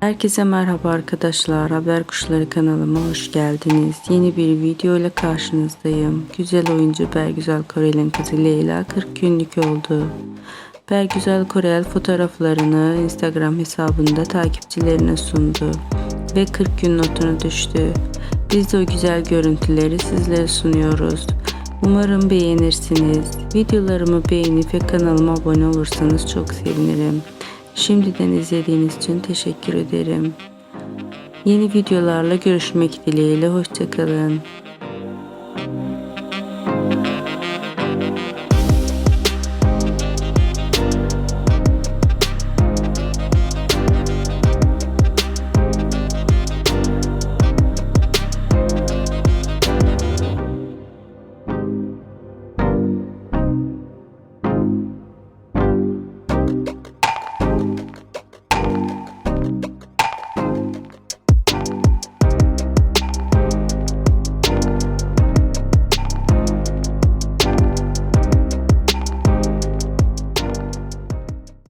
Herkese merhaba arkadaşlar. Haber Kuşları kanalıma hoş geldiniz. Yeni bir video ile karşınızdayım. Güzel oyuncu Bergüzar Korel'in kızı Leyla 40 günlük oldu. Bergüzar Korel fotoğraflarını Instagram hesabında takipçilerine sundu ve 40 gün notunu düştü. Biz de o güzel görüntüleri sizlere sunuyoruz. Umarım beğenirsiniz. Videolarımı beğenip ve kanalıma abone olursanız çok sevinirim. Şimdiden izlediğiniz için teşekkür ederim. Yeni videolarla görüşmek dileğiyle hoşçakalın.